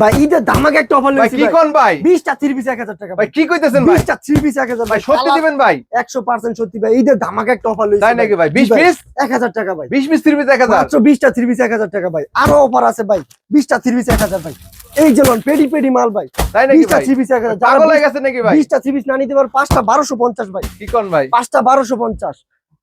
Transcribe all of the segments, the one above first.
ভাই ঈদের ধামাকে একটা অফার ভাই কি কোন ভাই? 20টা থ্রি পিস 1000 টাকা ভাই ভাই। কি কইতেছেন ভাই? 20টা থ্রি পিস 1000 ভাই সত্যি দিবেন ভাই? 100% সত্যি ভাই। ঈদের ধামাকে একটা অফার লইছি তাই নাকি ভাই? 20 পিস? 1000 টাকা ভাই। 20 পিস 30 পিস 1000 মাত্র 20টা থ্রি পিস 1000 টাকা ভাই। আরও অফার আছে ভাই। 20টা থ্রি পিস 1000 ভাই। এই যে লন পেডি পেডি মাল ভাই। তাই নাকি 20টা ভাই? থ্রি পিস 1000 পাগল নাকি ভাই? 20টা থ্রি পিস না নিতে পারো পাঁচটা 1250 ভাই। কি কোন ভাই? পাঁচটা 1250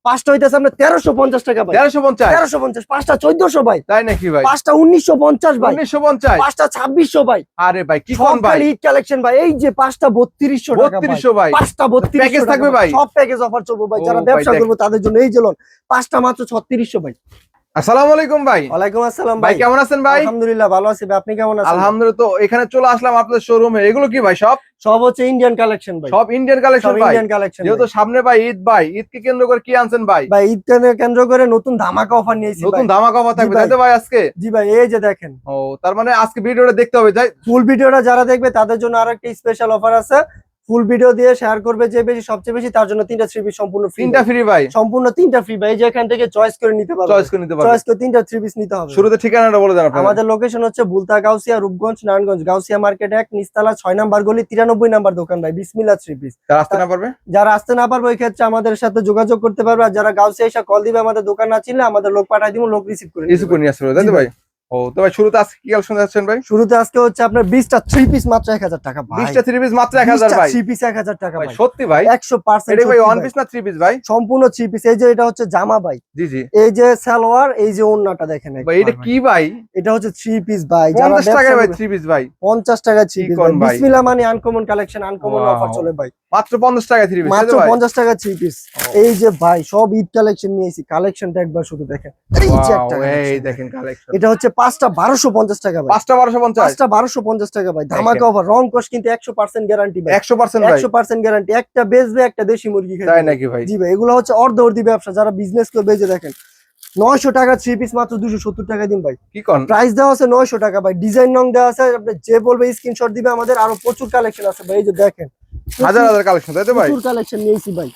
পাঁচটা হইতেছে আমরা তেরোশো পঞ্চাশ টাকা ভাই। 1350 1350 পাঁচটা চোদ্দশো ভাই। তাই নাকি ভাই? পাঁচটা 1950 ভাই। 1950 পাঁচটা 2600 ভাই। আরে ভাই কি কম ভাই? ঈদ কালেকশন ভাই। এই যে পাঁচটা বত্রিশশো বত্রিশশো ভাই। পাঁচটা বত্রিশ প্যাকেজ থাকবে ভাই? সব প্যাকেজ অফার চলবো ভাই। যারা ব্যবসা করব তাদের জন্য এই যে লোন পাঁচটা মাত্র 3600 ভাই। আসসালামু আলাইকুম ভাই। ওয়ালাইকুম আসসালাম ভাই কেমন আছেন ভাই? আলহামদুলিল্লাহ ভালো আছি ভাই। আপনি কেমন আছেন? আলহামদুলিল্লাহ তো এখানে চলে আসলাম আপনাদের শোরুমে এগুলো কি ভাই সব? সব হচ্ছে ইন্ডিয়ান কালেকশন ভাই। সব ইন্ডিয়ান কালেকশন ভাই। ইন্ডিয়ান কালেকশন যেহেতু সামনে ভাই ঈদ ভাই ঈদকে কেন্দ্র করে কি আনছেন ভাই? কেন্দ্র করে নতুন ধামাকা অফার নিয়েছি নতুন ধামাকা অফার থাকবে তাই তো ভাই আজকে? জি ভাই এই যে দেখেন। ও তার মানে আজকে ভিডিওটা দেখতে হবে যাই ফুল ভিডিওটা যারা দেখবে তাদের জন্য আরও একটা স্পেশাল অফার আছে। ফুল ভিডিও দিয়ে শেয়ার করবে যে বেশি সবচেয়ে বেশি তার জন্য তিনটা থ্রি পিস সম্পূর্ণ ফ্রি তিনটা ফ্রি ভাই। সম্পূর্ণ তিনটা ফ্রি ভাই যে এখান থেকে চয়েস করে নিতে পারবে। চয়েস করে নিতে পারবেন চয়েস করে তিনটা থ্রি পিস নিতে হবে। শুরুতে ঠিকানাটা বলে দেন আমাদের লোকেশন হচ্ছে বুলতা গাউসিয়া রূপগঞ্জ নারায়ণগঞ্জ। গাউসিয়া মার্কেট এক নিস্তালা ছয় নাম্বার গলি তিরানব্বই নাম্বার দোকান ভাই। বিসমিল্লা থ্রি পিস যারা আসতে না পারবে? যারা আসতে না পারবে ওই ক্ষেত্রে আমাদের সাথে যোগাযোগ করতে পারবে। আর যারা গাউসিয়া এসে কল দিবে আমাদের দোকান না চিনলে আমাদের লোক পাঠাই দিব লোক রিসিভ করে। রিসিভ করে নিয়ে আসতে পারবে। তাই তো ভাই? ও তো ভাই শুরুতে আজকে কি কালেকশন যাচ্ছেন ভাই? শুরুতে আজকে হচ্ছে আপনার বিশটা থ্রি পিস মাত্র এক হাজার টাকা ভাই। 20টা থ্রি পিস মাত্র 1000 ভাই। থ্রি পিস এক হাজার টাকা ভাই সত্যি ভাই? একশো পার্সেন্ট এটা ভাই ওয়ান পিস না থ্রি পিস ভাই? সম্পূর্ণ থ্রি পিস এই যে এটা হচ্ছে জামা ভাই। জি জি। এই যে সালোয়ার এই যে ওন্নাটা দেখেন ভাই এটা কি ভাই? এটা হচ্ছে থ্রি পিস ভাই। 50 টাকায় ভাই ব্যবসা থ্রি পিস ভাই। 50 টাকা থ্রি কি পিস ভাই? বিসমিল্লাহ মানে আনকমন কালেকশন আনকমন অফার চলে ভাই। মাত্র 50 টাকায় থ্রি পিস মাত্র তো ভাই? পঞ্চাশ টাকা থ্রি পিস এই যে ভাই সব ঈদ কালেকশন নিয়েছি কালেকশনটা একবার শুধু দেখেন। এই যে একটা এই দেখেন কালেকশন এটা হচ্ছে পাঁচটা বারোশো পঞ্চাশ টাকা পাঁচটা 1250 পাঁচটা বারোশো পঞ্চাশ টাকা ভাই। ধামাকা অফার রং কিন্তু একশো পার্সেন্ট গ্যারান্টি ভাই। 100% একশো পার্সেন্ট গ্যারান্টি একটা বেচবে একটা দেশি মুরগি খাই নাকি ভাই? জি ভাই এগুলো হচ্ছে অর্ধ অর্ধি ব্যবসা। যারা বিজনেস করবে এই যে দেখেন নয়শো টাকা থ্রি পিস মাত্র দুশো সত্তর টাকা দিন ভাই। কি কোন? প্রাইস দেওয়া আছে নয়শো টাকা ভাই। ডিজাইন রং দেওয়া আছে আপনি যে বলবে স্ক্রিনশট দিবে আমাদের। আরও প্রচুর কালেকশন আছে ভাই এই যে দেখেন। হাজার হাজার কালেকশন তাই তো ভাই? প্রচুর কালেকশন নিয়েছি ভাই।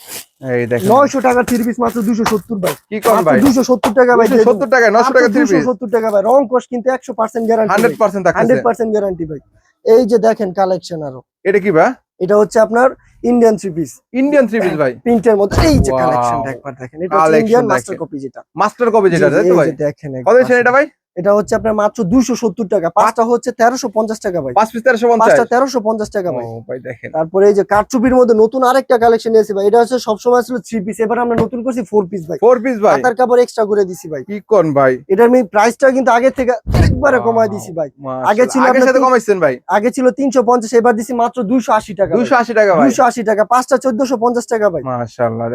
এই দেখেন। নয়শো টাকা থ্রি পিস মাত্র দুশো সত্তর ভাই। কি কোন ভাই? দুশো সত্তর টাকা ভাই 270 টাকা 900 টাকা থ্রি পিস সত্তর টাকা ভাই রং কোর্স কিন্তু একশো পার্সেন্ট গ্যারান্টি 100% থাকতেছে। হান্ড্রেড পার্সেন্ট গ্যারান্টি ভাই। এই যে দেখেন কালেকশন আরও। এটা কি ভাই? এটা হচ্ছে আপনার Indian three piece Indian three piece ভাই। প্রিন্টের মধ্যে এই যে Wow. কালেকশনটা একবার দেখেন এটা হচ্ছে ইন্ডিয়ান মাস্টার কপি যেটা। মাস্টার কপি যেটা তাই তো ভাই? দেখেন কত। এটা ভাই? এটা হচ্ছে আপনার মাত্র দুশো সত্তর টাকা। পাঁচটা হচ্ছে তেরোশো পঞ্চাশ টাকা ভাই। পাঁচ পিস 1350 পাঁচটা তেরোশো পঞ্চাশ টাকা ভাই। দেখেন। তারপরে এই যে কারচুপির মধ্যে নতুন আরেকটা কালেকশন নিয়েছি ভাই। এটা হচ্ছে সবসময় ছিল থ্রি পিস এবার আমরা নতুন করছি ফোর পিস ভাই। ফোর পিস ভাই। তার কাপড় এক্সট্রা করে দিছি ভাই। কি কোন ভাই? এটার আমি প্রাইসটা কিন্তু আগে থেকে একবারে কমায় দিছি ভাই। আগে ছিল আগের আপনার সাথে কমাইছেন ভাই। আগে ছিল তিনশো পঞ্চাশ এবার দিছি মাত্র দুইশো আশি টাকা দুশো আশি টাকা দুইশো আশি টাকা পাঁচটা চোদ্দশো পঞ্চাশ টাকা ভাই।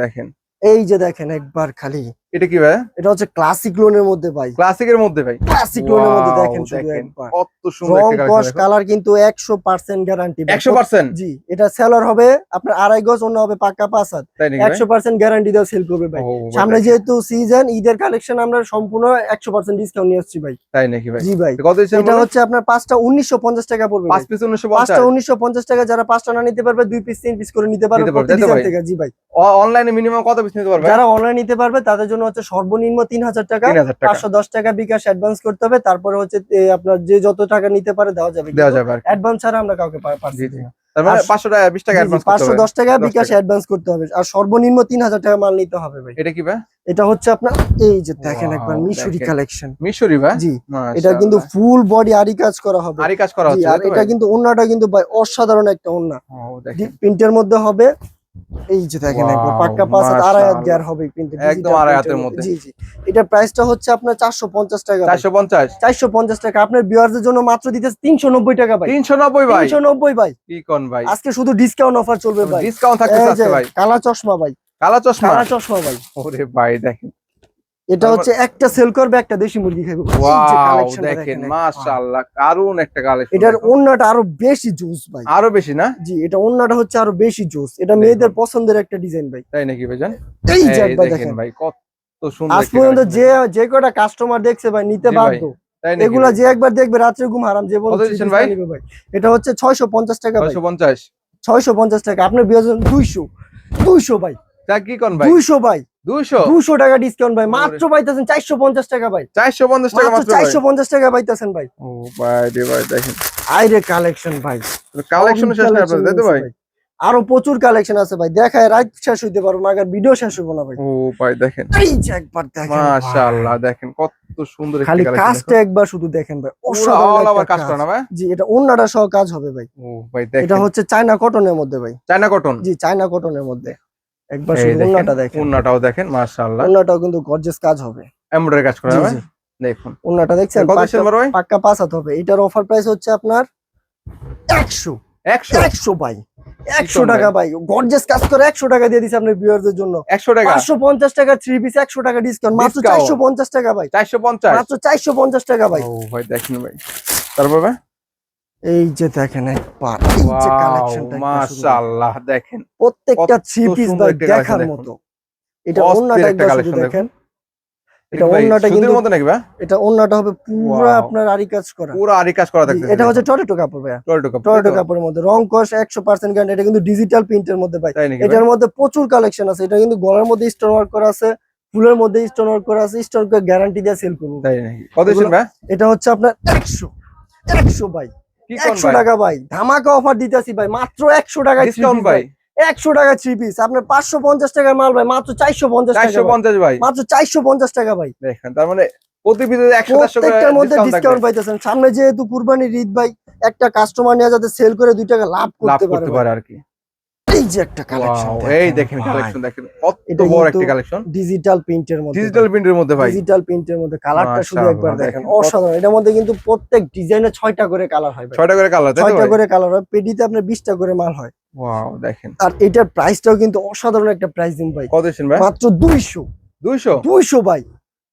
দেখেন। এই যে দেখেন একবার খালি। এটা কি ভাই? এটা হচ্ছে ক্লাসিক লোনের মধ্যে ভাই। ক্লাসিকের মধ্যে ভাই। ক্লাসিক লোনের মধ্যে দেখেন দেখেন। কত সুন্দর একটা কালার কিন্তু একশো পার্সেন্ট গ্যারান্টি একশো পার্সেন্ট জি এটা সেলার হবে আপনার আড়াই গজ অন্য হবে ভাই? একশো পার্সেন্ট গ্যারান্টি দেওয়া সেল করবে ভাই। সামনে যেহেতু সিজন ঈদের কালেকশন আমরা সম্পূর্ণ একশো পার্সেন্ট ডিসকাউন্ট নিয়ে আসছি ভাই। তাই নাকি ভাই? জি ভাই। কত এটা হচ্ছে আপনার পাঁচটা উনিশশো পঞ্চাশ টাকা পড়বে পাঁচ। পিস উনিশশো পাঁচটা পঞ্চাশ উনিশশো পঞ্চাশ টাকা যারা পাঁচটা না নিতে পারবে দুই পিস তিন পিস করে নিতে পারবে জি ভাই। অনলাইনে মিনিমাম কত পিস নিতে পারবে? যারা অনলাইন নিতে পারবে তাদের জন্য হচ্ছে সর্বনিম্ন তিন হাজার টাকা। পাঁচশো দশ টাকা বিকাশ অ্যাডভান্স করতে হবে তারপরে হচ্ছে আপনার যে যত টাকা নিতে পারে দেওয়া যাবে। দেওয়া যাবে আর অ্যাডভান্স ছাড়া আমরা কাউকে পারছি। না। আর- পাঁচশো টাকা বিশ টাকা অ্যাডভান্স করতে পাঁচশো হবে দশ টাকা বিকাশ অ্যাডভান্স করতে হবে। আর সর্বনিম্ন তিন হাজার টাকা মাল নিতে হবে ভাই। এটা কি ভাই? এটা হচ্ছে আপনার এই যে দেখেন একবার মিশরি কালেকশন মিশরি ভাই? জি। এটা কিন্তু ফুল বডি আরি কাজ করা হবে। কাজ করা হচ্ছে আর এটা কিন্তু ওন্নাটা কিন্তু ভাই অসাধারণ একটা ওন্না। ও, প্রিন্টের মধ্যে হবে। এই যে দেখেন একবার পাক্কা পাঁচ হাত আড়াই হাত। গিয়ার হবে কিন্তু একদম আড়াই হাতের মধ্যে। জি জি। এটা প্রাইসটা হচ্ছে আপনার চারশো পঞ্চাশ টাকা চারশো পঞ্চাশ? চারশো পঞ্চাশ টাকা। আপনার বিয়ারদের জন্য মাত্র দিতেছে তিনশো নব্বই টাকা ভাই। তিনশো নব্বই ভাই? তিনশো নব্বই ভাই। কি কোন ভাই? আজকে শুধু ডিসকাউন্ট অফার চলবে ভাই। ডিসকাউন্ট থাকতেছে আজকে ভাই। কালা চশমা ভাই। কালা চশমা? কালা চশমা ভাই। ওরে ভাই দেখেন। এটা হচ্ছে একটা সেল করবে একটা দেশি মুরগি খাবে টা দেখেন। মাশাআল্লাহ একটা কালেকশন এটার অন্যটা আরও বেশি জুস ভাই। আরও বেশি না? জি এটা অন্যটা হচ্ছে আরও বেশি জুস এটা মেয়েদের পছন্দের একটা ডিজাইন ভাই। তাই নাকি ভাইজান? এই যে এই একবার দেখেন ভাই কত সুন্দর আজ পর্যন্ত যে যে কটা কাস্টমার দেখছে ভাই নিতে বাধ্য। এগুলা যে একবার দেখবে রাত্রে ঘুম হারাম যে বলছে কত দিচ্ছেন ভাই? এটা হচ্ছে টাকা আপনার বিয়োজন দুইশো। দুইশো ভাই। তা কি কোন ভাই? দুইশো ভাই। দুইশো? দুশো টাকা ডিসকাউন্ট ভাই মাত্র পাইতেছেন চারশো পঞ্চাশ টাকা ভাই। চারশো পঞ্চাশ টাকা মাত্র মাত্র ভাই। চারশো পঞ্চাশ টাকা পাইতেছেন ভাই। ও ভাই রে ভাই দেখেন। আইরে কালেকশন ভাই। কালেকশন শেষ না আপনাদের তাই তো ভাই? আরও প্রচুর কালেকশন আছে ভাই দেখায় রাত শেষ হইতে পারব না আগে ভিডিও শেষ হইবো না ভাই। ও ভাই দেখেন। এই যে একবার দেখেন মাশাআল্লাহ দেখেন কত সুন্দর একটি খালি কালেকশন কাজটা একবার শুধু দেখেন ভাই অসাধারণ একটা কাজ। করা ভাই? জি এটা অন্যটা সহ কাজ হবে ভাই। ও ভাই এটা হচ্ছে চায়না কটনের মধ্যে ভাই। চায়না কটন জি চায়না কটনের মধ্যে। একবার শুধু দেখেন অন্যটা দেখেন। ওন্নাটাও দেখেন মাশাআল্লাহ। অন্যটাও কিন্তু গর্জেস কাজ হবে। এমব্রয়ডারি কাজ করা ভাই দেখুন। অন্যটা দেখছেন? কত ডিসেম্বর ভাই? পাক্কা পাঁচ হাত হবে। এটার অফার প্রাইস হচ্ছে আপনার একশো। 100 একশো ভাই। একশো ভাই? টাকা ভাই। গর্জেস কাজ করে একশো টাকা দিয়ে দিচ্ছে আপনার ভিউয়ারদের জন্য। 100 টাকা? পাঁচশো পঞ্চাশ টাকা থ্রি পিস একশো টাকা ডিসকাউন্ট মাত্র Discount। চারশো পঞ্চাশ টাকা ভাই। 450 মাত্র চারশো পঞ্চাশ টাকা ভাই। ও ভাই দেখেন ভাই। তারপর ভাই? এই যে দেখেন একবার মাশাআল্লাহ দেখেন প্রত্যেকটা থ্রি পিস দেখার মতো। এটা অন্যটা একটা একবার শুধু দেখেন। এটা অন্যটা কিন্তু মতো নাকি ভাই? এটা অন্যটা হবে পুরো আপনার আরি কাজ করা। পুরো আরি কাজ করা জি, এটা হচ্ছে টরেটো কাপড় ভাই কাপড় টরেটো কাপড়ের মধ্যে। রং কস গ্যারান্টি এটা কিন্তু ডিজিটাল প্রিন্টের মধ্যে ভাই? এটার মধ্যে প্রচুর কালেকশন আছে। এটা কিন্তু গলার মধ্যে স্টোন ওয়ার্ক করা আছে ফুলের মধ্যে স্টোন ওয়ার্ক করা আছে স্টোন গ্যারান্টি দিয়ে সেল করব। তাই নাকি? কত এটা হচ্ছে আপনার একশো একশো ভাই। একশো টাকা ভাই ধামাকা অফার দিতেছি ভাই মাত্র একশো টাকা ডিসকাউন্ট ভাই? একশো টাকা থ্রি পিস আপনার পাঁচশো পঞ্চাশ টাকার মাল ভাই মাত্র চারশো পঞ্চাশ টাকা ভাই। 450 ভাই? মাত্র চারশো পঞ্চাশ টাকা ভাই। দেখেন তার মানে প্রতি পিসে 100 150 করে প্রত্যেকটার মধ্যে ডিসকাউন্ট পাইতেছেন। সামনে যেহেতু কুরবানির ঈদ ভাই একটা কাস্টমার নিয়ে যাতে সেল করে দুই টাকা লাভ করতে পারে আর কি। এই যে একটা কালেকশন এই দেখেন কালেকশন দেখেন কত বড় একটা কালেকশন ডিজিটাল প্রিন্টের মধ্যে ডিজিটাল প্রিন্টের মধ্যে ভাই। ডিজিটাল প্রিন্টের মধ্যে। কালারটা শুধু একবার দেখেন। অসাধারণ। এটার মধ্যে কিন্তু প্রত্যেক ডিজাইনে ছয়টা করে কালার হয় ভাই। ছয়টা করে কালার তাই তো ছয়টা করে কালার হয়। পেডিতে আপনার বিশটা করে মাল হয়। ওয়াও দেখেন। আর এটার প্রাইসটাও কিন্তু অসাধারণ একটা প্রাইসিং ভাই। কত ভাই? মাত্র দুইশো। 200 দুইশো ভাই।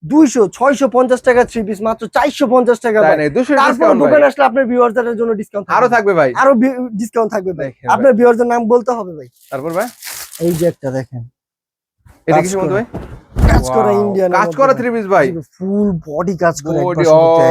দুইশো ছয়শো পঞ্চাশ টাকা থ্রি পিস মাত্র চারশো পঞ্চাশ টাকা তাই ভাই। নাই? 200 তারপর দোকানে আসলে আপনার ভিউয়ারদের জন্য ডিসকাউন্ট আরও থাকবে ভাই। আরও ডিসকাউন্ট থাকবে ভাই। আপনার ভিউয়ারদের নাম বলতে হবে ভাই। তারপর ভাই? এই যে একটা দেখেন। এটা কিছু কিসের ভাই? কাজ করা ইন্ডিয়ান কাজ করা থ্রি পিস ভাই। ফুল বডি কাজ করে বডি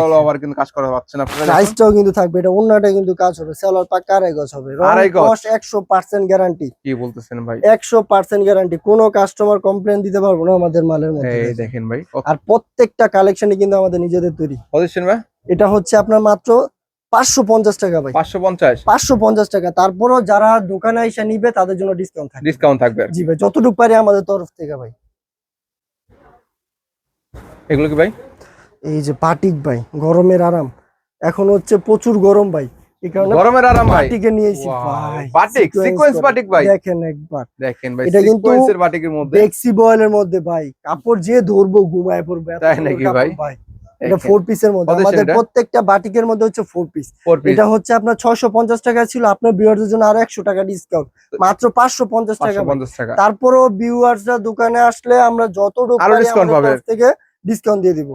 অল ওভার কিন্তু কাজ করা আপনারা দেখুন। প্রাইসটাও কিন্তু থাকবে। এটা অন্যটা কিন্তু কাজ হবে। সেলার পাক্কা আড়াই গজ হবে। আড়াই গজ। একশো পার্সেন্ট গ্যারান্টি কি বলতেছেন ভাই? একশো পার্সেন্ট গ্যারান্টি কোনো কাস্টমার কমপ্লেন দিতে পারব না আমাদের মালের মধ্যে। এই দেখেন ভাই। আর প্রত্যেকটা কালেকশনই কিন্তু আমাদের নিজেদের তৈরি। কত ভাই? এটা হচ্ছে আপনার মাত্র পাঁচশো পঞ্চাশ টাকা ভাই। 550 পাঁচশো পঞ্চাশ টাকা। তারপরও যারা দোকানে এসে নিবে তাদের জন্য ডিসকাউন্ট থাকবে। ডিসকাউন্ট থাকবে। জি ভাই যতটুকু পারি আমাদের তরফ থেকে ভাই। এগুলো কি ভাই? এই যে পাটিক ভাই গরমের আরাম। এখন হচ্ছে প্রচুর গরম ভাই। গরমের আরাম ভাই। পাটিকে নিয়েছি ভাই। বাটিক, Sequence sequence ভাই। দেখেন একবার। দেখেন ভাই এটা কিন্তু সিকোয়েন্সের বাটিকের মধ্যে। বেক্সি বয়েলের মধ্যে ভাই। কাপড় যে ধরবো ঘুমায় পড়বে। তাই নাকি ভাই? এটা ফোর পিসের মধ্যে। আমাদের প্রত্যেকটা বাটিকের মধ্যে হচ্ছে ফোর পিস এটা হচ্ছে আপনার ছয়শো পঞ্চাশ টাকা ছিল। আপনার ভিউয়ারদের জন্য আরও একশো টাকা ডিসকাউন্ট মাত্র পাঁচশো পঞ্চাশ টাকা ভাই। 550 টাকা। তারপরও ভিউয়ার্সরা দোকানে আসলে আমরা। তরফ থেকে ডিসকাউন্ট দিয়ে দিব।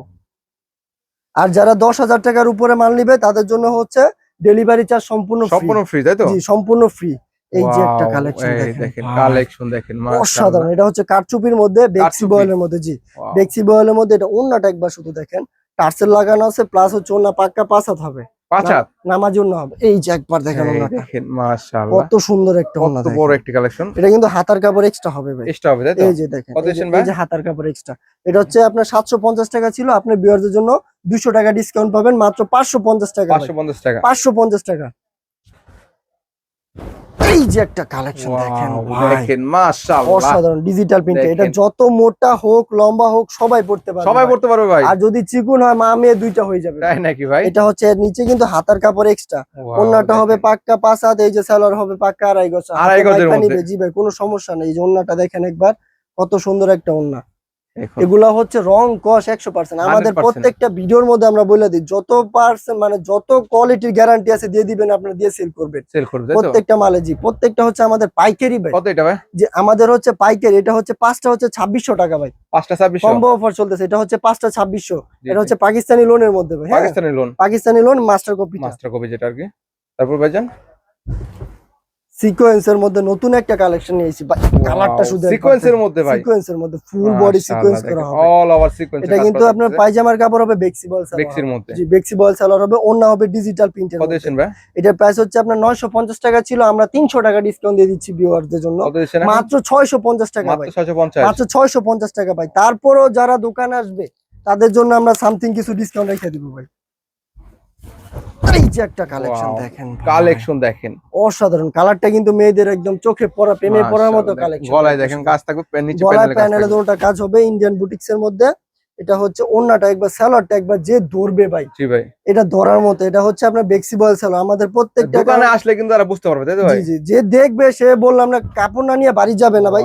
আর যারা দশ হাজার টাকার উপরে মাল নিবে তাদের জন্য হচ্ছে ডেলিভারি চার্জ সম্পূর্ণ সম্পূর্ণ ফ্রি তাই তো? জি সম্পূর্ণ ফ্রি এই যে একটা কালেকশন দেখেন। দেখেন কালেকশন দেখেন অসাধারণ এটা হচ্ছে কারচুপির মধ্যে বেক্সি। বয়েলের মধ্যে জি। বেক্সি বয়েলের মধ্যে এটা অন্যটা একবার শুধু দেখেন টার্সেল লাগানো আছে প্লাস হচ্ছে অন্য পাক্কা পাসাত হবে। পাঁচ হাত? নামাজ অন্য হবে। এই যে একবার দেখেন দেখেন মাশাআল্লাহ। কত সুন্দর একটা কত বড় একটা কালেকশন এটা কিন্তু হাতার কাপড় এক্সট্রা হবে ভাই। এক্সট্রা হবে তাই তো? এই যে দেখেন এই হাতার কাপড় এক্সট্রা এটা হচ্ছে আপনার সাতশো পঞ্চাশ টাকা ছিল। আপনার জন্য দুশো টাকা ডিসকাউন্ট পাবেন। মাত্র পাঁচশো পঞ্চাশ টাকা 550 টাকা। পাঁচশো পঞ্চাশ টাকা। এই যে একটা কালেকশন দেখেন দেখেন মাশাআল্লাহ। অসাধারণ ডিজিটাল প্রিন্ট এটা যত মোটা হোক লম্বা হোক সবাই পড়তে পারবে সবাই পড়তে পারবে ভাই। আর যদি চিকুন হয় মা মেয়ে দুইটা হয়ে যাবে তাই নাকি ভাই? এটা হচ্ছে এর নিচে কিন্তু হাতার কাপড় এক্সট্রা হবে পাক্কা পাঁচ হাত এই যে সালোয়ার হবে পাক্কা আড়াই গজ। আড়াই গজের মধ্যে। জি ভাই কোনো সমস্যা নেই। এই যে অন্যটা দেখেন একবার কত সুন্দর একটা ওন্না এগুলা হচ্ছে রং কস একশো পার্সেন্ট আমাদের প্রত্যেকটা ভিডিওর মধ্যে আমরা বলে দিই যত পার্সেন্ট মানে যত কোয়ালিটির গ্যারান্টি আছে দিয়ে দিবেন আপনারা দিয়ে সেল করবেন। সেল করবে প্রত্যেকটা মালে জি প্রত্যেকটা হচ্ছে আমাদের পাইকারি ভাই। কত এটা ভাই? যে আমাদের হচ্ছে পাইকারি এটা হচ্ছে পাঁচটা হচ্ছে ছাব্বিশশো টাকা ভাই। পাঁচটা ছাব্বিশশো? কম্বো অফার চলতেছে এটা হচ্ছে পাঁচটা ছাব্বিশশো। এটা হচ্ছে পাকিস্তানি লোনের মধ্যে ভাই হ্যাঁ? Pakistani lawn Pakistani lawn master copy master copy যেটা আর কি। তারপর ভাইজান? সিকোয়েন্সের মধ্যে নতুন একটা কালেকশন নিয়েছি ভাই। কালারটা শুধু সিকোয়েন্সের মধ্যে ভাই। সিকোয়েন্সের মধ্যে ফুল বডি সিকোয়েন্স করা হবে। অল ওভার সিকোয়েন্স এটা কিন্তু আপনার পায়জামার কাপড় হবে বেক্সি বল বেক্সির মধ্যে। জি বেক্সি বল সালোয়ার হবে অন্য হবে ডিজিটাল প্রিন্টের কত দিচ্ছেন ভাই? এটার প্রাইস হচ্ছে আপনার 950 টাকা ছিল আমরা 300 টাকা ডিসকাউন্ট দিয়ে দিচ্ছি ভিউয়ারদের জন্য? মাত্র 650 টাকা ভাই। মাত্র 650 মাত্র 650 টাকা ভাই। তারপরও যারা দোকানে আসবে তাদের জন্য আমরা সামথিং কিছু ডিসকাউন্ট রেখে দিব ভাই। এই যে একটা কালেকশন দেখেন কালেকশন দেখেন। অসাধারণ। কালারটা কিন্তু মেয়েদের একদম চোখে পড়া প্রেমে পড়ার মতো কালেকশন গলায় দেখেন কাজ থাকবে নিচে প্যানেলে থাকবে। কাজ হবে ইন্ডিয়ান বুটিক্স এর মধ্যে। এটা হচ্ছে ওন্নাটা একবার স্যালোয়ারটা একবার যে ধরবে ভাই। জি ভাই। এটা ধরার মতো এটা হচ্ছে আপনার বেক্সি বল স্যালোয়ার আমাদের প্রত্যেকটা দোকানে আসলে কিন্তু তারা বুঝতে পারবে তাই তো ভাই? জি যে দেখবে সে বললাম না কাপড় না নিয়ে বাড়ি যাবে না ভাই।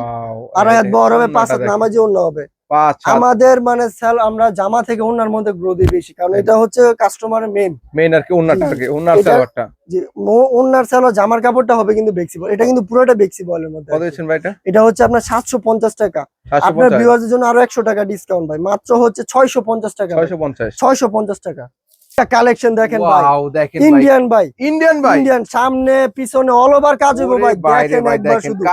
আড়াই হাত বহর হবে পাঁচ হাত নামাজি অন্য হবে। আমাদের মানে স্যাল আমরা জামা থেকে ওনার মধ্যে গ্রোথ বেশি কারণ এটা হচ্ছে কাস্টমারের মেন মেন আর কি ওন্নাটাকে ওন্নার এটা- সালোয়ারটা। যে ওনার স্যালো জামার কাপড়টা হবে কিন্তু বেক্সি বল এটা কিন্তু পুরোটা বেক্সি বলের মধ্যে কত দিচ্ছেন ভাই এটা? এটা হচ্ছে আপনার সাতশো পঞ্চাশ টাকা। আপনার 750 ভিউয়ারদের জন্য আরও একশো টাকা ডিসকাউন্ট ভাই। মাত্র হচ্ছে ছয়শো পঞ্চাশ টাকা 650 ছয়শো পঞ্চাশ টাকা। কালেকশন দেখেন ভাই। দেখেন ইন্ডিয়ান ভাই। ইন্ডিয়ান ভাই? ইন্ডিয়ান সামনে পিছনে অল ওভার কাজ হইব ভাই। দেখেন একবার শুধু।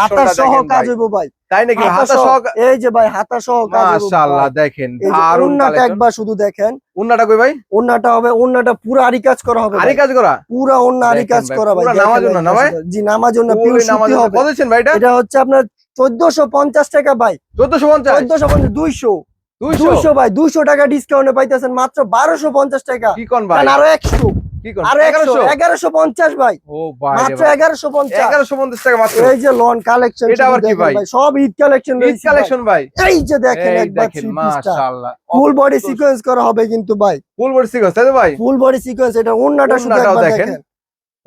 হাতা সহ দেখেন কাজ ভাই। হইব ভাই। তাই নাকি? হাতা হাতা সহ সহ এই যে ভাই হাতা সহ কাজ মাশাআল্লাহ দেখেন। এই যে দারুণ ওন্নাটা কালেকশন একবার শুধু দেখেন। উন্নাটা কই ভাই? ওন্নাটা হবে ওন্নাটা পুরো আরি কাজ করা হবে আরি কাজ করা? পুরা ওন্না আরি কাজ করা ভাই। নামাজ ওন্না না ভাই? জি নামাজ ওন্না পুরো নামাজ সুতি কত ভাই এটা? এটা হচ্ছে আপনার চোদ্দশো পঞ্চাশ টাকা ভাই। 1450 চোদ্দশো পঞ্চাশ দুইশো। 200 দুইশো? ভাই টাকা ডিসকাউন্টে পাইতেছেন মাত্র বারোশো পঞ্চাশ টাকা। কি কোন ভাই? দেন আরও একশো। কি কোন? আরও একশো 1100 এগারোশো পঞ্চাশ ভাই। ও ভাই রে মাত্র ভাই। এগারোশো পঞ্চাশ। 1150 টাকা মাত্র। এই যে লন কালেকশন এটা আবার কি ভাই? সব ঈদ কালেকশন ভাই। এই যে দেখেন একবার ফুল বডি সিকোয়েন্স করা হবে কিন্তু ভাই। ফুল বডি সিকোয়েন্স তাই তো ভাই? ফুল বডি সিকোয়েন্স এটা একবার দেখেন।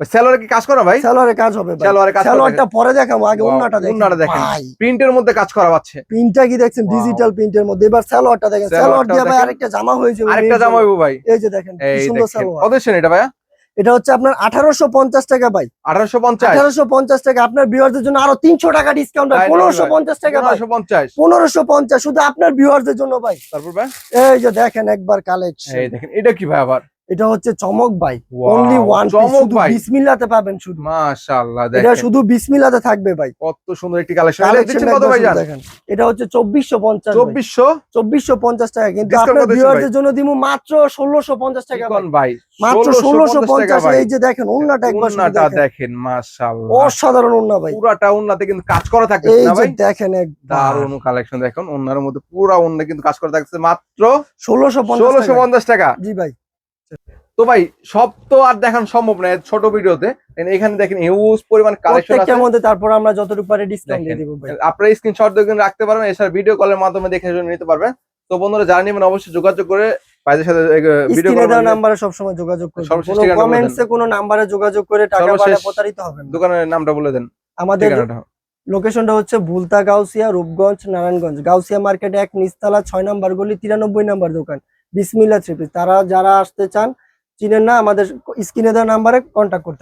সেলরে কি কাজ করা ভাই? সালোয়ারে কাজ হবে ভাই। সালোয়ারে কাজ করা পরে দেখাবো আগে ওন্নাটা দেখেন। ওন্নাটা দেখেন। ভাই। প্রিন্টের মধ্যে কাজ করা পাচ্ছে প্রিন্টটা কি দেখছেন? ডিজিটাল প্রিন্টের মধ্যে। এবার সালোয়ারটা দেখেন। সালোয়ার দিয়ে ভাই আরেকটা জামা হয়ে যাবে আরেকটা জামা হইবো ভাই। এই যে দেখেন কি সুন্দর সালোয়ার। কত এটা ভাইয়া? এটা হচ্ছে আপনার আঠারোশো পঞ্চাশ টাকা ভাই। 1850 আঠারোশো পঞ্চাশ টাকা। আপনার ভিউয়ারদের জন্য আরও তিনশো টাকা ডিসকাউন্ট ভাই। পনেরোশো ভাই? পঞ্চাশ টাকা ভাই। 1550 পনেরোশো পঞ্চাশ শুধু আপনার ভিউয়ারদের জন্য ভাই। তারপর ভাই? এই যে দেখেন একবার কালেকশন এই দেখেন এটা কি ভাই আবার? এটা হচ্ছে চমক ভাই অনলি ওয়ান চমক শুধু বিসমিল্লাতে পাবেন শুধু। মাশাআল্লাহ এটা শুধু বিসমিল্লাতে থাকবে ভাই। কত সুন্দর একটি কালেকশন দিচ্ছেন কত ভাই দেখেন। এটা হচ্ছে চব্বিশশো পঞ্চাশ 2400 চব্বিশশো? পঞ্চাশ টাকা। কিন্তু আপনার ভিউয়ারদের জন্য দিব মাত্র ষোলোশো পঞ্চাশ টাকা কোন ভাই। মাত্র ষোলোশো 1650 পঞ্চাশ এই যে দেখেন ওন্নাটা একবার শুধু উন্নাটা দেখেন। দেখেন মাশাআল্লাহ। অসাধারণ ওন্না ভাই। পুরাটা উন্নাতে কিন্তু কাজ করা থাকে না ভাই। দেখেন দারুণ কালেকশন দেখুন। ওনার মধ্যে পুরা উন্না কিন্তু কাজ করা থাকছে মাত্র ষোলোশো পঞ্চাশ ষোলোশো টাকা। পঞ্চাশ টাকা। জি ভাই। তো ভাই সব তো আর দেখানো সম্ভব না ছোট ভিডিওতে। এখানে দেখেন হিউজ পরিমাণ কালেকশন আছে। মধ্যে তারপর আমরা যতটুকু পারি ডিসকাউন্ট দিয়ে দেখেন। দিব ভাই। আপনারা স্ক্রিনশট কিন্তু রাখতে পারবেন এছাড়া ভিডিও কলের মাধ্যমে দেখে শুনে নিতে পারবেন। তো বন্ধুরা যারা নেবেন অবশ্যই যোগাযোগ করে ভাইদের সাথে ভিডিও স্ক্রিনে দেওয়া কল নাম্বারে সবসময় যোগাযোগ করবেন। সর্বশেষ কোনো কমেন্টসে কোনো নাম্বারে যোগাযোগ করে টাকা সর্বশেষ প্রতারিত হবে না। দোকানের নামটা বলে দেন আমাদের লোকেশনটা হচ্ছে ভুলতা গাউসিয়া রূপগঞ্জ নারায়ণগঞ্জ। গাউসিয়া মার্কেট এক নিচতলা ছয় নাম্বার গলি তিরানব্বই নাম্বার দোকান। বিসমিল্লা থ্রি পিস তারা যারা আসতে চান, চিনেন না, আমাদের স্ক্রিনে দেওয়া নাম্বারে কন্ট্যাক্ট করতে